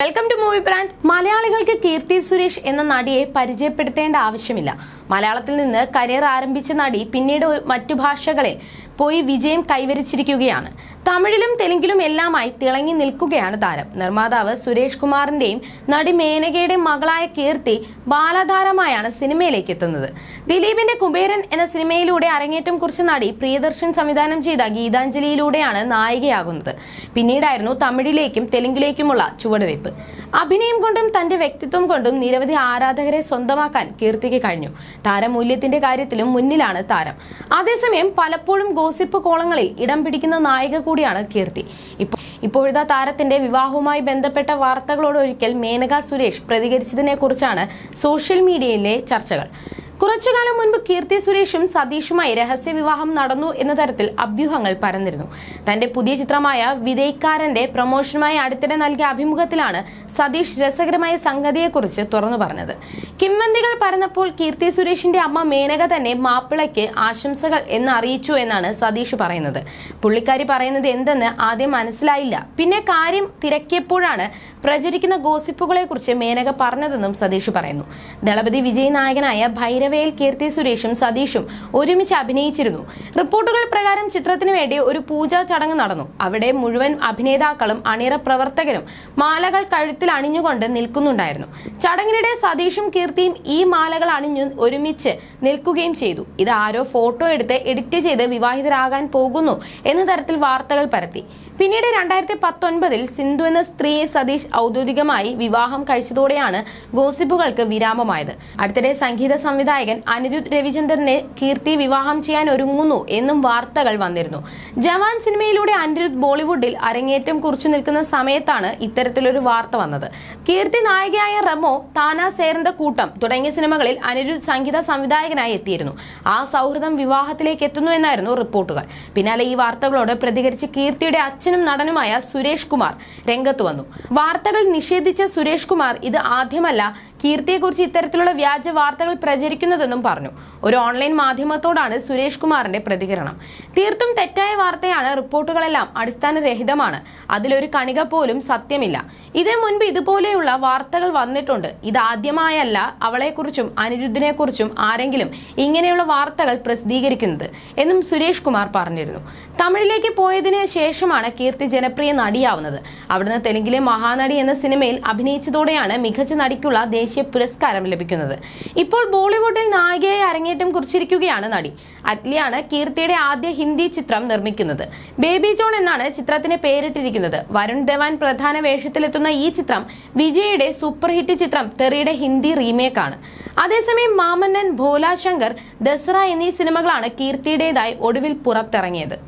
Welcome to movie brand മലയാളികൾക്ക് കീർത്തി സുരേഷ് എന്ന നടിയെ പരിചയപ്പെടുത്തേണ്ട ആവശ്യമില്ല. മലയാളത്തിൽ നിന്ന് കരിയർ ആരംഭിച്ച നടി പിന്നീട് മറ്റു ഭാഷകളിൽ പോയി വിജയം കൈവരിച്ചിരിക്കുകയാണ്. തമിഴിലും തെലുങ്കിലും എല്ലാമായി തിളങ്ങി നിൽക്കുകയാണ് താരം. നിർമ്മാതാവ് സുരേഷ് കുമാറിന്റെയും നടി മേനകയുടെയും മകളായ കീർത്തി ബാലതാരമായാണ് സിനിമയിലേക്ക് എത്തുന്നത്. ദിലീപിന്റെ കുബേരൻ എന്ന സിനിമയിലൂടെ അരങ്ങേറ്റം കുറിച്ച നടി പ്രിയദർശൻ സംവിധാനം ചെയ്ത ഗീതാഞ്ജലിയിലൂടെയാണ് നായികയാകുന്നത്. പിന്നീടായിരുന്നു തമിഴിലേക്കും തെലുങ്കിലേക്കുമുള്ള ചുവടുവയ്പ്. അഭിനയം കൊണ്ടും തന്റെ വ്യക്തിത്വം കൊണ്ടും നിരവധി ആരാധകരെ സ്വന്തമാക്കാൻ കീർത്തിക്ക് കഴിഞ്ഞു. താരമൂല്യത്തിന്റെ കാര്യത്തിലും മുന്നിലാണ് താരം. അതേസമയം പലപ്പോഴും ഗോസിപ്പ് കോളങ്ങളിൽ ഇടം പിടിക്കുന്ന നായിക കൂടിയാണ് കീർത്തി. ഇപ്പോൾ ഇപ്പോഴത്തെ താരത്തിന്റെ വിവാഹവുമായി ബന്ധപ്പെട്ട വാർത്തകളോട് ഒരിക്കൽ മേനക സുരേഷ് പ്രതികരിച്ചതിനെ കുറിച്ചാണ് സോഷ്യൽ മീഡിയയിലെ ചർച്ചകൾ. കുറച്ചുകാലം മുൻപ് കീർത്തി സുരേഷും സതീഷുമായി രഹസ്യ വിവാഹം നടന്നു എന്ന തരത്തിൽ അഭ്യൂഹങ്ങൾ പരന്നിരുന്നു. തന്റെ പുതിയ ചിത്രമായ വിതയ്ക്കാരന്റെ പ്രൊമോഷനുമായി അടുത്തിടെ നൽകിയ അഭിമുഖത്തിലാണ് സതീഷ് രസകരമായ സംഗതിയെക്കുറിച്ച് തുറന്നു പറഞ്ഞത്. കിംവന്തികൾ പരന്നപ്പോൾ കീർത്തി സുരേഷിന്റെ അമ്മ മേനക തന്നെ മാപ്പിളയ്ക്ക് ആശംസകൾ എന്ന് അറിയിച്ചു എന്നാണ് സതീഷ് പറയുന്നത്. പുള്ളിക്കാരി പറയുന്നത് എന്തെന്ന് ആദ്യം മനസ്സിലായില്ല. പിന്നെ കാര്യം തിരക്കിയപ്പോഴാണ് പ്രചരിക്കുന്ന ഗോസിപ്പുകളെ കുറിച്ച് മേനക പറഞ്ഞതെന്നും സതീഷ് പറയുന്നു. ദളപതി വിജയ് നായകനായ ഭൈരവയിൽ കീർത്തി സുരേഷും സതീഷും ഒരുമിച്ച് അഭിനയിച്ചിരുന്നു. റിപ്പോർട്ടുകൾ പ്രകാരം ചിത്രത്തിനു വേണ്ടി ഒരു പൂജാ ചടങ്ങ് നടന്നു. അവിടെ മുഴുവൻ അഭിനേതാക്കളും അണിയറ പ്രവർത്തകരും മാലകൾ കഴുത്തിൽ അണിഞ്ഞുകൊണ്ട് നിൽക്കുന്നുണ്ടായിരുന്നു. ചടങ്ങിനിടെ സതീഷും കീർത്തിയും ഈ മാലകൾ അണിഞ്ഞു ഒരുമിച്ച് നിൽക്കുകയും ചെയ്തു. ഇത് ആരോ ഫോട്ടോ എടുത്ത് എഡിറ്റ് ചെയ്ത് വിവാഹിതരാകാൻ പോകുന്നു എന്ന തരത്തിൽ വാർത്തകൾ പരത്തി. പിന്നീട് രണ്ടായിരത്തി പത്തൊൻപതിൽ സിന്ധു എന്ന സ്ത്രീയെ സതീഷ് ഔദ്യോഗികമായി വിവാഹം കഴിച്ചതോടെയാണ് ഗോസിപ്പുകൾക്ക് വിരാമമായത്. അടുത്തിടെ സംഗീത സംവിധായകൻ അനിരുദ്ധ് രവിചന്ദ്രനെ കീർത്തി വിവാഹം ചെയ്യാൻ ഒരുങ്ങുന്നു എന്നും വാർത്തകൾ വന്നിരുന്നു. ജവാൻ സിനിമയിലൂടെ അനിരുദ്ധ് ബോളിവുഡിൽ അരങ്ങേറ്റം കുറിച്ചു നിൽക്കുന്ന സമയത്താണ് ഇത്തരത്തിലൊരു വാർത്ത വന്നത്. കീർത്തി നായികയായ റമോ താന സേറിന്റെ കൂട്ടം തുടങ്ങിയ സിനിമകളിൽ അനിരുദ്ധ് സംഗീത സംവിധായകനായി എത്തിയിരുന്നു. ആ സൗഹൃദം വിവാഹത്തിലേക്ക് എത്തുന്നു എന്നായിരുന്നു റിപ്പോർട്ടുകൾ. പിന്നാലെ ഈ വാർത്തകളോട് പ്രതികരിച്ച് കീർത്തിയുടെ അച്ഛനും നടനുമായ സുരേഷ് കുമാർ രംഗത്ത് വന്നു. വാർത്തകൾ നിഷേധിച്ച സുരേഷ് കുമാർ ഇത് ആദ്യമല്ല കീർത്തിയെക്കുറിച്ച് ഇത്തരത്തിലുള്ള വ്യാജ വാർത്തകൾ പ്രചരിക്കുന്നതെന്നും പറഞ്ഞു. ഒരു ഓൺലൈൻ മാധ്യമത്തോടാണ് സുരേഷ് കുമാറിന്റെ പ്രതികരണം. തീർത്തും തെറ്റായ വാർത്തയാണ് റിപ്പോർട്ടുകളെല്ലാം അടിസ്ഥാനരഹിതമാണ്. അതിലൊരു കണിക പോലും സത്യമില്ല. ഇതിനു മുൻപ് ഇതുപോലെയുള്ള വാർത്തകൾ വന്നിട്ടുണ്ട്. ഇതാദ്യമായല്ല അവളെക്കുറിച്ചും അനിരുദ്ധിനെക്കുറിച്ചും ആരെങ്കിലും ഇങ്ങനെയുള്ള വാർത്തകൾ പ്രസിദ്ധീകരിക്കുന്നത് എന്നും സുരേഷ് കുമാർ പറഞ്ഞിരുന്നു. തമിഴിലേക്ക് പോയതിന് ശേഷമാണ് കീർത്തി ജനപ്രിയ നടിയാവുന്നത്. അവിടുന്ന് തെലുങ്കിലെ മഹാനടി എന്ന സിനിമയിൽ അഭിനയിച്ചതോടെയാണ് മികച്ച നടിക്കുള്ള ദേശീയ പുരസ്കാരം ലഭിക്കുന്നത്. ഇപ്പോൾ ബോളിവുഡിൽ നായികയെ അരങ്ങേറ്റം കുറിച്ചിരിക്കുകയാണ് നടി. അറ്റ്ലിയാണ് കീർത്തിയുടെ ആദ്യ ഹിന്ദി ചിത്രം നിർമ്മിക്കുന്നത്. ബേബി ജോൺ എന്നാണ് ചിത്രത്തിന് പേരിട്ടിരിക്കുന്നത്. വരുൺ ധവാൻ പ്രധാന വേഷത്തിലെത്തുന്ന ഈ ചിത്രം വിജയുടെ സൂപ്പർ ഹിറ്റ് ചിത്രം തെറിയുടെ ഹിന്ദി റീമേക്കാണ്. അതേസമയം മാമന്നൻ ഭോലാശങ്കർ ദസറ എന്നീ സിനിമകളാണ് കീർത്തിയുടേതായി ഒടുവിൽ പുറത്തിറങ്ങിയത്.